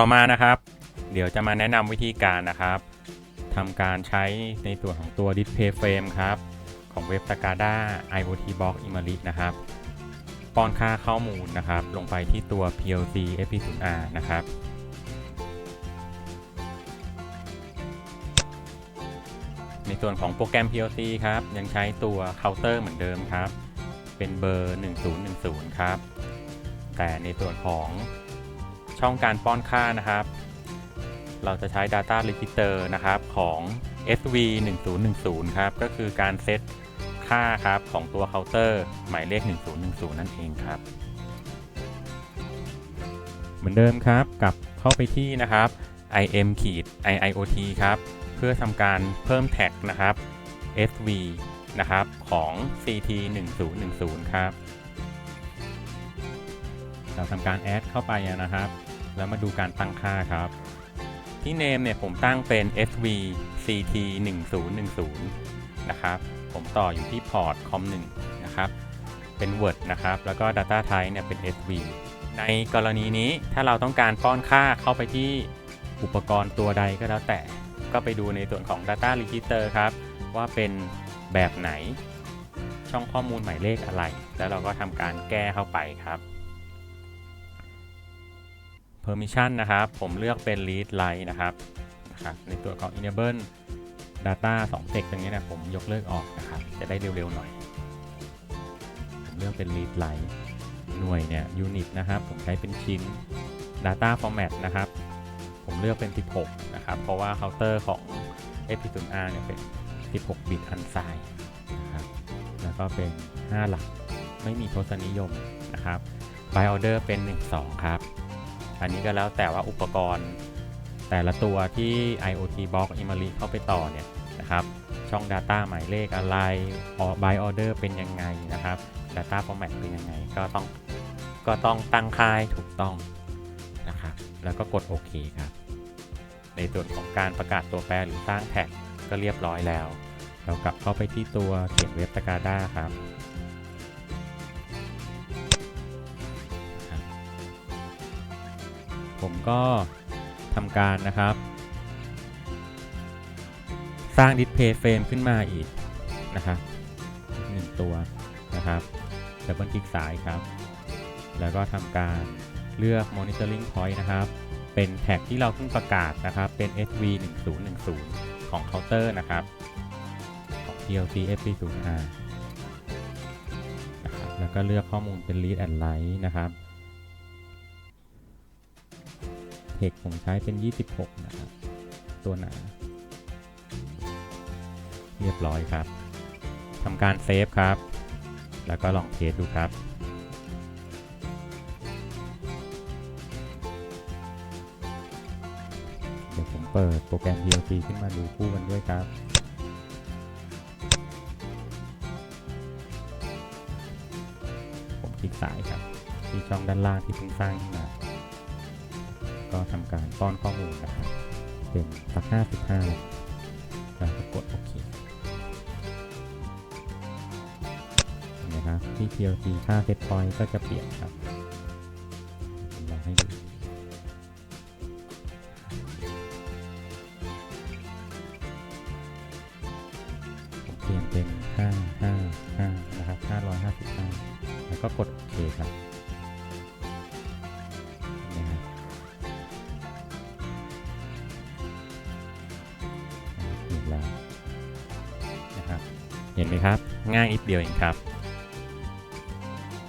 ต่อมานะครับ เดี๋ยวจะมาแนะนำวิธีการนะครับทำการใช้ในส่วนของตัว Display Frame ครับ ของเว็บ Takada IoT Box i m a r i นะครับ ป้อนค่าข้อมูลนะครับ ลงไปที่ตัว PLC FP0R นะครับในส่วนของโปรแกรม PLC ครับ ยังใช้ตัวเคาน์เตอร์เหมือนเดิมครับ เป็นเบอร์ 1010 ครับ แต่ในส่วนของ ช่องการป้อนค่านะครับ เราจะใช้ Data Register นะครับของ SV 1010ครับ ก็คือการเซตค่าครับของตัวเคาน์เตอร์ หมายเลข 1010 นั่นเองครับ เหมือนเดิมครับกลับเข้าไปที่นะครับ im ขีด iiot ครับ เพื่อทำการเพิ่มแท็กนะครับ SV นะครับของ CT 1010 ครับ เราทำการแอดเข้าไปนะครับ แล้วมาดูการตั้งค่าครับ ที่ name เนี่ยผมตั้งเป็น SV CT 1010นะครับผมต่ออยู่ที่พอร์ต com 1นะครับเป็น Word นะครับแล้วก็ Data Type เนี่ยเป็น SV ในกรณีนี้ถ้าเราต้องการป้อนค่าเข้าไปที่อุปกรณ์ตัวใดก็แล้วแต่ ก็ไปดูในส่วนของ Data Register ครับ ว่าเป็นแบบไหนช่องข้อมูลหมายเลขอะไร แล้วเราก็ทำการแก้เข้าไปครับ Permission นะครับ ผมเลือกเป็น Read Line นะครับนะครับ ในตัวของ Enable Data 2 Text ตรงนี้นะผมยกเลิกออกนะครับ จะได้เร็วๆหน่อย ผมเลือกเป็น Read Line หน่วยเนี่ย Unit นะครับ ผมใช้เป็นชิ้น Data Format นะครับ ผมเลือกเป็น 16 นะครับ เพราะว่าเคาน์เตอร์ของ FP0R เนี่ยเป็น 16 บิตอันไซน์นะครับ แล้วก็เป็น 5 หลัก ไม่มีทศนิยมนะครับ By Order เป็น 12 ครับ อันนี้ก็แล้วแต่ว่าอุปกรณ์ แต่ละตัวที่ IoT Box i m a r i เข้าไปต่อเนี่ยนะครับ ช่อง Data หมายเลขอะไร By Order เป็นยังไงนะครับ Data Format เป็นยังไง ก็ต้องก็ต้องตั้งค่ายถูกต้องนะครับ แล้วก็กดโอเคครับ ในส่วนของการประกาศตัวแปรหรือสร้างแท็กก็เรียบร้อยแล้ว เรากลับเข้าไปที่ตัวเขียนเว็บต a กาด้าครับ ผมก็ทำการนะครับ สร้าง Display Frame ขึ้นมาอีกนะครับหนึ่งตัวนะครับดับเบิลคลิกซ้ายครับ แล้วก็ทำการเลือก Monitoring Point นะครับ เป็นแท็กที่เราเพิ่งประกาศนะครับ เป็น SV 1010ของเคาน์เตอร์นะครับ ของ PLC FP05 นะครับ แล้วก็เลือกข้อมูลเป็น Read and Write นะครับ เทคผมใช้เป็น 26 นะครับ ตัวหนา เรียบร้อยครับทำการเซฟครับ แล้วก็ลองเทสดูครับเดี๋ยวผมเปิดโปรแกรม PLC ขึ้นมาดูคู่กันด้วยครับผมคลิกซ้ายครับที่ช่องด้านล่างที่เพิ่งสร้างขึ้นมา ก็ทำการป้อนข้อมูลนะครับเป็นสัก55แล้วก็กดโอเคเห็นไหมครับที่ PLC ค่า set point ก็จะเปลี่ยนครับผมลองให้ดูผมเปลี่ยนเป็น 555 นะครับ 555 แล้วก็กดโอเคครับ เห็นไหมครับ ง่ายนิดเดียวเองครับ